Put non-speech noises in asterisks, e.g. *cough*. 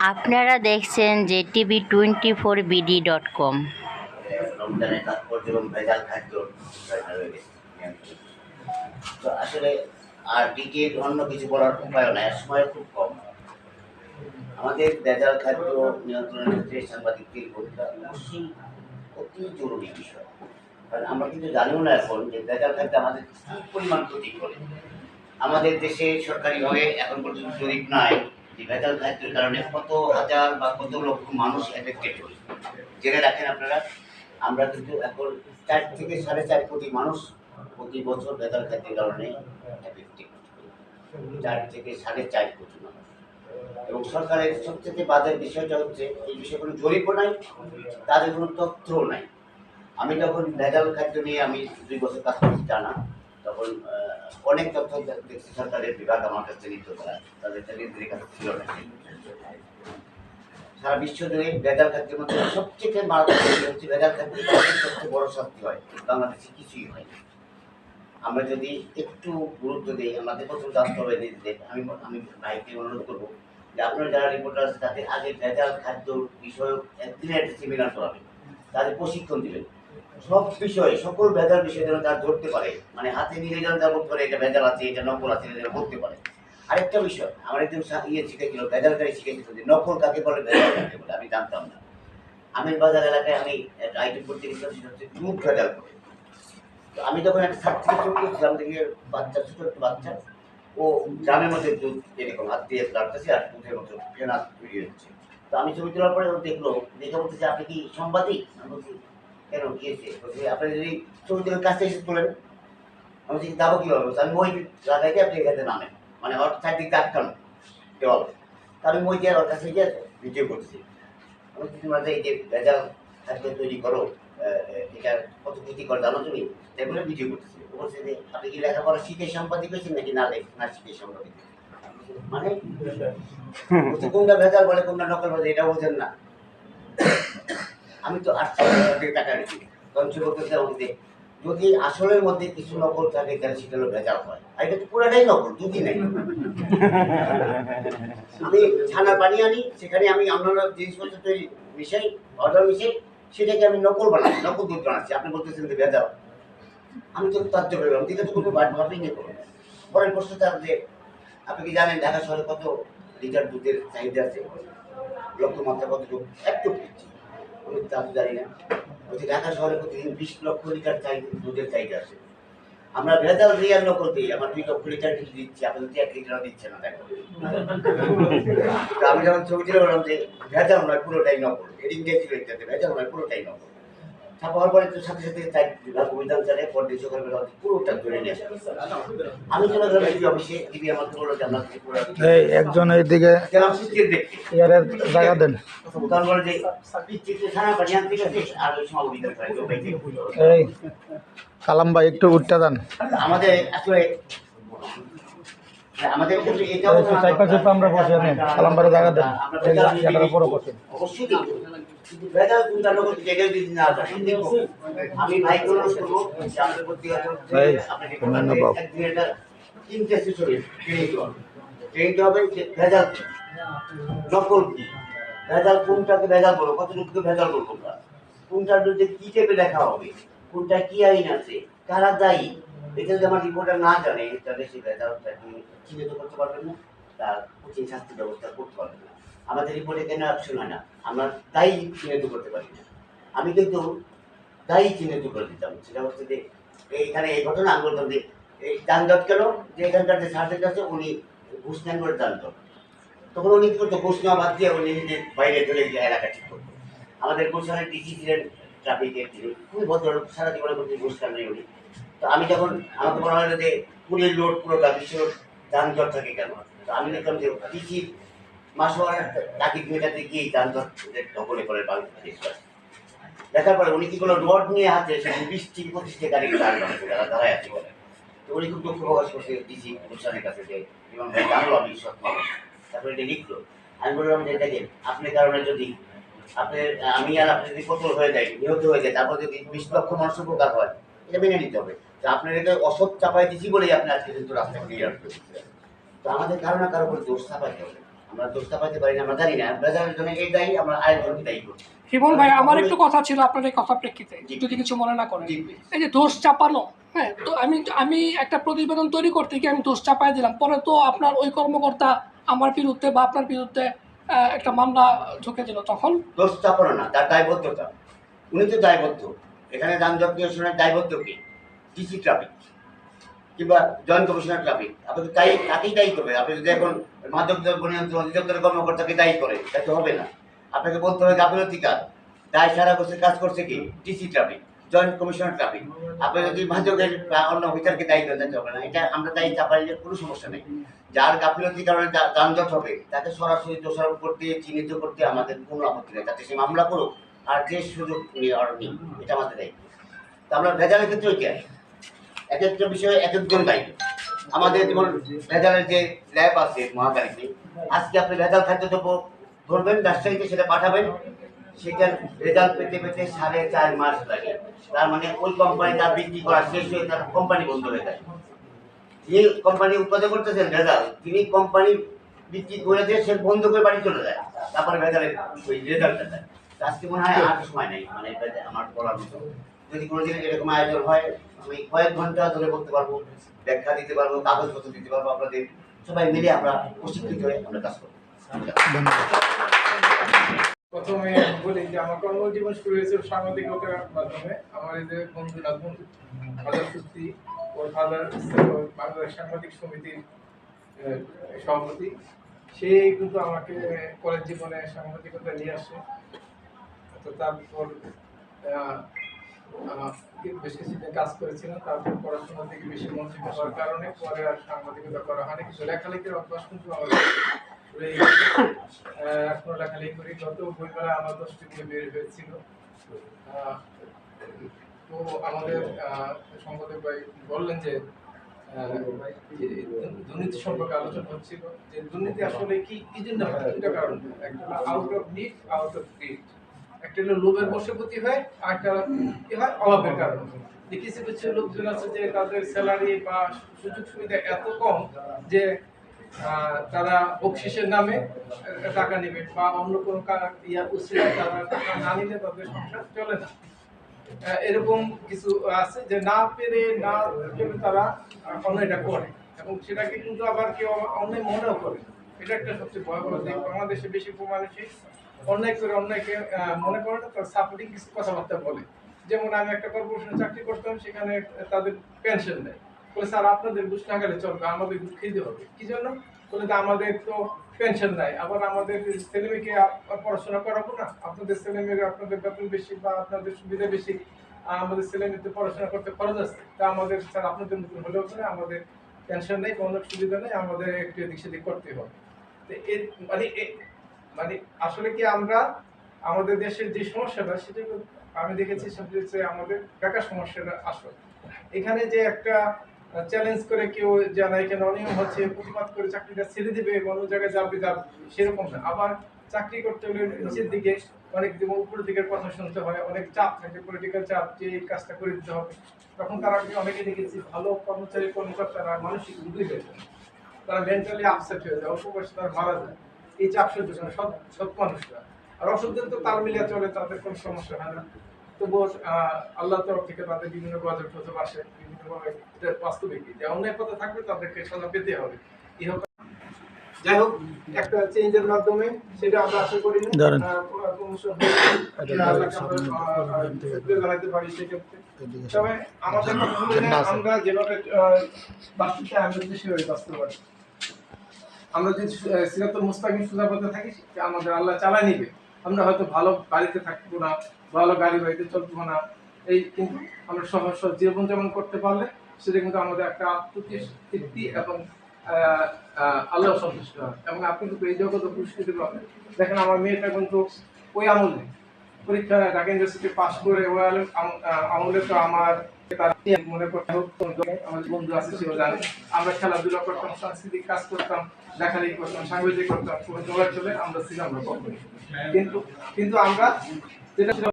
আপনারা দেখছেন যে TV twenty four BD dot com. তো আসলে আর ডিটেল অন্য কিছু বলার উপায় নাই, সময় খুব কম। আমাদের ভেজাল খাদ্য নিয়ন্ত্রণের ক্ষেত্রে সাংবাদিকদের অতি জরুরি বিষয়। কারণ আমরা কিন্তু জানিও না এখন যে ভেজাল খাদ্য আমাদের পরিমাণ ক্ষতি করে। আমাদের দেশে সরকারিভাবে এখন পর্যন্ত জরিপ নাই। যে ভেজাল খাদ্যের কারণে কত হাজার বা কত লক্ষ মানুষ এফেক্টেড হল। জেনে রাখেন আপনারা, আমরা কিন্তু এখন চার থেকে সাড়ে চার কোটি মানুষ প্রতি বছর ভেজাল খাদ্যের কারণে এফেক্টেড চার থেকে সাড়ে চার কোটি মানুষ। এবং সরকারের সবচেয়ে বাজের বিষয়টা হচ্ছে, এই বিষয়ে কোনো জরিপও নাই, তাদের কোনো তথ্যও নাই। আমি যখন ভেজাল খাদ্য নিয়ে আমি দুই বছর কাজ করছি, টানা তখন অনেক তথ্য সরকারের বিভাগ আমার কাছে নিত, তারা তাদের তাদের কাছে ছিল না। সারা বিশ্ব জুড়ে ভেজাল খাদ্যের মধ্যে সবচেয়ে মারাত্মক হচ্ছে ভেজাল খাদ্য সবচেয়ে বড় শাস্তি হয়। বাংলাদেশে কিছুই হয় আমরা যদি একটু গুরুত্ব দিই, আমাদের প্রথম জানতে হবে নিজেদের আমি আমি ভাইকে অনুরোধ করব যে আপনারা যারা রিপোর্টার আছে তাদের আগে ভেজাল খাদ্য বিষয়ক সেমিনার করাবেন। তাদের প্রশিক্ষণ দিবেন। সব বিষয়ে সকল ভেজাল বিষয় যেন তারা ধরতে পারে। মানে হাতে নিলে যেন তারা বলতে পারে এটা ভেজাল আছে, এটা নকল আছে যেন বলতে পারে। আরেকটা বিষয়, আমার একজন ইয়ে শিখেছিল, ভেজালকারী শিখেছিল যে নকল কাকে বলে, ভেজাল কাকে বলে, আমি জানতাম না। আমির বাজার এলাকায় আমি একটা আইটেম করতে গেছিলাম, সেটা হচ্ছে দুধ ভেজাল করে। তো আমি তখন একটা সার্টিফিকেট করছিলাম, দেখি বাচ্চা, ছোটো একটা বাচ্চা, ও গ্রামের মধ্যে দুধ, এরকম হাত দিয়ে কাটতেছে আর দুধের মতো ফেনা তৈরি হচ্ছে। তো আমি ছবি তোলার পরে দেখল, দেখে বলতেছে, আপনি কি সাংবাদিক? আমি বলছি কেন কি হয়েছে আপনি যদি ছবি তোলার কাছে এসে তোলেন আমি বলছি যাব কীভাবে আমি মই লাগাইতে আপনি এখানে নামেন। মানে ওর চারদিকে আটকানো দেওয়াল। তা আমি মই দিয়ে ওর কাছে গিয়ে ভিডিও করছি। আমি বলছি তোমরা যে এই যে ভেজাল খাদ্য তৈরি করো এটা কত ক্ষতিকর জানো তুমি? এগুলো ভিডিও করতেছি। বলছে যে আপনি কি লেখাপড়া শিখে সাংবাদিক হয়েছেন নাকি না লেখ না শিখে সাংবাদিক মানে? *laughs* কোনটা ভেজাল বলে কোনটা নকল বলে এটা বোঝেন না। আমি তো আটশো টাকা রেখি তখন সে যদি আসলের মধ্যে কিছু নকল থাকে, তাহলে সেটা ভেজাল হয়। আর এটা তো পুরাটাই নকল দুধই নেই। আমি ছানার পানি আনি, সেখানে আমি আপনারা জিনিসপত্র তৈরি মিশাই, অর্ডার মিশাই, সেটাকে আমি নকল বানাই নকল দুধ বানাচ্ছি। আপনি বলতেছেন যে ভেজাল। আমি তো তার্য করলাম দিলে তো কোনো ভাবেই নিয়ে করব পরের প্রশ্নটা যে, আপনি কি জানেন ঢাকা শহরে কত লিটার দুধের চাহিদা আছে? লক্ষ্যমাত্রা কত একটু দিচ্ছি আমি তা জানি না। বলছি ঢাকা শহরে প্রতিদিন বিশ লক্ষ লিটার চাহিদা দুধের চাহিদা আছে। আমরা ভেজাল রিয়ার নকল দিই আমার দুই লক্ষ লিটার কিছু দিচ্ছি, আপনি তো এক লিটারও দিচ্ছে না, দেখো। আমি যখন ছবি ছিল বললাম যে, ভেজাল নয়, পুরোটাই নকল। এদিন গেছিল এটাতে ভেজাল নয়, পুরোটাই নকল। ছাপা হওয়ার পরে সাথে সাথে তাই বিভাগ অভিযান চালে পরদিন সকালবেলা ওদের পুরোটা ধরে নিয়ে আসে আমি চলে গেলাম ডিবি অফিসে ডিবি আমাকে বলল যে এই একজন এইদিকে গেলাম সিস্টেম দেখতে ইয়ারের জায়গা দেন। তখন বলে যে চিত্রে থানা বানিয়ান থেকে আর ওই সময় অভিযান করে এই কালাম ভাই একটু উঠতে দেন। আমাদের আসলে আমাদের ক্ষেত্রে এটাও এই চার পাঁচে আমরা বসে জায়গা দেন। উপরে অবশ্যই দেখব। আমি ভাই হবে। ভেজাল নকল কি? ভেজাল কোনটাকে ভেজাল বলো? কতটুকুকে ভেজাল বলব কোনটার বিরুদ্ধে কি টেপে লেখা হবে? কোনটা কি আইন আছে? কারা দায়ী? এটা যদি আমার রিপোর্টার না জানে তাহলে সেই ভেজালটাকে চিহ্নিত করতে পারবেন না, তার কঠিন শাস্তি ব্যবস্থা করতে পারবেন না। আমাদের রিপোর্টে কেন অ্যাকশন হয় না? আমরা দায়ী চিহ্নিত করতে পারি না। আমি কিন্তু দায়ী চিহ্নিত করে দিতাম। সেটা হচ্ছে যে এইখানে এই ঘটনা, আমি বলতাম যে, এই যানজট কেন? যে এখানকার যে সার্জেন্ট আছে, উনি ঘুষ নেন করে যানজট। তখন উনি করতো? ঘুষ নেওয়া বাদ দিয়ে উনি নিজের বাইরে চলে গিয়ে এলাকা ঠিক করতো। আমাদের গুলশানের ডিসি ছিলেন ট্রাফিকের তিনি খুবই ভদ্র সারা জীবনে ঘুষ খান নেই উনি। তো আমি যখন আমাকে বলা হলো যে পুরীর রোড পুরোটা বিশ্ব যানজট থাকে কেন? আমি দেখলাম যে ডিসি মাসোয়ার টাকি মেটাতে গিয়ে যানজট দখলে করে বাংলাদেশ দেখার পরে উনি কি কোনো রড নিয়ে হাতে সেখানে থেকে পঁচিশটা গাড়ি যারা দাঁড়ায় আছে বলে। তো উনি খুব দুঃখ প্রকাশ করছে ডিসি গুলশানের কাছে যে এবং জানলো আমি সব তারপরে এটা লিখলো। আমি বললাম যে, দেখেন আপনার কারণে যদি আপনার আমি আর আপনি যদি কঠোর হয়ে যায় নিহত হয়ে যায় তারপর যদি বিশ লক্ষ মানুষ উপকার হয়, এটা মেনে নিতে হবে। আপনার এটা অসৎ চাপাই দিছি বলেই আপনি আজকে কিন্তু রাস্তা ক্লিয়ার করে তো আমাদের কারও না কারও উপর দোষ চাপাইতে হবে। আমরা দোষ চাপাইতে পারি না আমরা জানি না। ভেজালের জন্য এই দায়ী আমরা আরেকজনকে দায়ী করি হিমন ভাই আমার একটু কথা ছিল আপনার এই কথা প্রেক্ষিতে। যদি কিছু মনে না করেন। এই যে দোষ চাপানো হ্যাঁ তো আমি আমি একটা প্রতিবেদন তৈরি করতে গিয়ে আমি দোষ চাপাই দিলাম। পরে তো আপনার ওই কর্মকর্তা আমার বিরুদ্ধে বা আপনার বিরুদ্ধে একটা মামলা ঢুকে দিল তখন। দোষ চাপানো না তার দায়বদ্ধতা। উনি তো দায়বদ্ধ। এখানে যানজট নিরসনের দায়বদ্ধ কে? ডিসি ট্রাফিক, কিংবা জয়েন্ট কমিশনার ট্রাফিক। আপনি তো তাই তাকেই দায়ী করবে আপনি যদি এখন মাদক দ্রব্য নিয়ন্ত্রণ অধিদপ্তরের কর্মকর্তাকে দায়ী করে, তাই হবে না। আপনাকে বলতে হবে গাফিলতি কাজ দায় সারা বছর কাজ করছে কি? DC traffic, joint commissioner traffic. আপনি যদি মাদকের অন্য অফিসারকে দায়ী করে দিতে হবে না। এটা আমরা দায়ী চাপাইলে কোনো সমস্যা নেই। যার গাফিলতির কারণে যা- যানজট হবে, তাকে সরাসরি দোষারোপ করতে, চিহ্নিত করতে আমাদের কোনো আপত্তি নেই। তাতে সে মামলা করুক, আর যে সুযোগ নেওয়ার নেই, এটা আমাদের দায়িত্ব। তো আমরা ভেজালের ক্ষেত্রে ওইটা এক একটা বিষয়ে এক একজন দায়ী আমাদের যেমন ভেজালের যে ল্যাব আছে মহাকালীতে আজকে আপনি ভেজাল খাদ্যদ্রব্য ধরবেন, রাজশাহীতে সেটা পাঠাবেন, সেটার রেজাল্ট পেতে পেতে সাড়ে চার মাস লাগে। তার মানে ওই কোম্পানি তার বিক্রি করা শেষ হয়ে তার কোম্পানি বন্ধ হয়ে যায়। যে কোম্পানি উৎপাদন করতেছেন ভেজাল, তিনি কোম্পানি বিক্রি করে দিয়ে সে বন্ধ করে বাড়ি চলে যায়। তারপরে ভেজালের ওই রেজাল্টটা দেয়। আজকে মনে হয় আর সময় নেই মানে আমার বলার মতো। যদি কোনোদিন এরকম আয়োজন হয়, আমি কয়েক ঘণ্টা ধরে বলতে পারব, ব্যাখ্যা দিতে পারব, কাগজপত্র দিতে পারব আপনাদের। সবাই মিলে আমরা প্রশিক্ষিত হয়ে আমরা কাজ করব। প্রথমে বলি যে আমার কর্মজীবন শুরু হয়েছে সাংবাদিকতার মাধ্যমে। আমার এই যে বন্ধু রাজবন ফাদার সুস্তি ওর ফাদার বাংলাদেশ সাংবাদিক সমিতির সভাপতি। সে কিন্তু আমাকে কলেজ জীবনে সাংবাদিকতা নিয়ে আসে। তো তারপর বেশ কিছুদিন কাজ করেছিলাম তারপর পড়াশোনার দিকে বেশি মনোযোগ হওয়ার কারণে পরে আর সাংবাদিকতা করা হয়নি। কিন্তু লেখালেখির অভ্যাস কিন্তু। আহ, এখনও লেখালেখি করি গত বইমেলা আমার দশটি বই বের হয়েছিল। তো আমাদের সম্পাদক ভাই বললেন যে দুর্নীতি সম্পর্কে আলোচনা হচ্ছিল। যে দুর্নীতি আসলে কি কি জন্য হয়? দুটা কারণ। একটা out of need out of greed একটা হলো লোভের বশবর্তী হয় আর একটা কি হয় অভাবের কারণে কিছু কিছু লোকজন আছে যে তাদের স্যালারি বা সুযোগ সুবিধা এত কম যে তারা বকশিসের নামে টাকা নেবে বা অন্য কোনো ইয়ার উচিলায় তারা টাকা না নিলে তাদের সংসার চলে না। এরকম কিছু আছে যে না পেরে না পেরে তারা আহ, অন্যায়টা করে এবং সেটাকে কিন্তু আবার কেউ অন্যায় মনেও করে। এটা একটা সবচেয়ে ভয়াবহ দিক। বাংলাদেশে বেশি মানুষই অন্যায় করে অন্যায়কে মনে করে না, তার সাপোর্টিং কিছু কথাবার্তা বলে। যেমন আমি একটা কর্পোরেশনে চাকরি করতাম, সেখানে তাদের পেনশন দেয় বলে, স্যার, আপনাদের ঘুষ না গেলে চলবে, আমাদের ঘুষ খেতে হবে। কি জন্য? বলে যে আমাদের তো পেনশন নাই, আবার আমাদের ছেলে মেয়েকে পড়াশোনা করাবো না। আপনাদের ছেলে মেয়েরা আপনাদের বেতন বেশি বা আপনাদের সুবিধা বেশি আমাদের ছেলে মেয়েদের পড়াশোনা করতে খরচ আছে। তা আমাদের, স্যার, আপনাদের মতন হলেও না, আমাদের পেনশন নেই, কোনো সুবিধা নেই, আমাদের একটু এদিক সেদিক করতে হবে। তো এর মানে মানে আসলে কি আমরা আমাদের দেশের যে সমস্যাটা, সেটা আমি দেখেছি হচ্ছে আমাদের বেকার সমস্যাটা আসল। এখানে যে একটা চ্যালেঞ্জ করে কেউ জানা, এখানে অনিয়ম হচ্ছে, প্রতিবাদ করে চাকরিটা ছেড়ে দিবে অন্য জায়গায় যাবে যাবে সেরকম না। আবার চাকরি করতে হলে নিচের দিকে অনেক যেমন উপরের দিকের কথা শুনতে হয়, অনেক চাপ থাকে পলিটিক্যাল চাপ যে এই কাজটা করে দিতে হবে। তখন তারা অনেকে দেখেছি, ভালো কর্মচারী, কর্মকর্তারা মানসিক রুগী হয়ে যায়। তারা মেন্টালি আপসেট হয়ে যায়, অল্প বয়সে তারা মারা যায়। এই চাপ সহ্য করে সৎ সৎ মানুষরা। আর অসুখদের তো তাল মিলিয়ে চলে তাদের কোনো সমস্যা হয় না। তবুও আল্লাহ তরফ থেকে তাদের বিভিন্ন গজব টজব আসে বিভিন্নভাবে বাস্তবিক। যে অন্যায় পথে থাকবে তাদেরকে সাজা পেতে হবে। যাই হোক একটা চেঞ্জের মাধ্যমে সেটা আমরা আশা করি না। তবে আমাদের আমরা যেভাবে আহ, বাস্তব চাই আমরা যদি সেভাবে বাস্তবায়ন আমরা যদি সিরাতুল মুস্তাকিম সোজা পথে থাকি আমাদের আল্লাহ চালায় নিবে। আমরা হয়তো ভালো বাড়িতে থাকব না, ভালো গাড়ি বাড়িতে চলবো না। এই কিন্তু আমরা সহজ সহজ জীবনযাপন করতে পারলে সেটা কিন্তু আমাদের একটা আত্মতৃপ্তি এবং আল্লাহ সন্তুষ্ট হয় এবং আপনি কিন্তু এই জগতে পুরস্কৃত পাবেন। দেখেন আমার মেয়েটা কিন্তু ওই আমলে পরীক্ষা, ঢাকা ইউনিভার্সিটি পাস করে ওই আম- আমলে তো আমার মনে করতাম আমার বন্ধু আছে জানে আমরা খেলাধুলা করতাম সাংস্কৃতিক কাজ করতাম লেখালেখি করতাম সাংবাদিক করতাম কোনো চলে আমরা ছিলাম না কিন্তু কিন্তু আমরা যেটা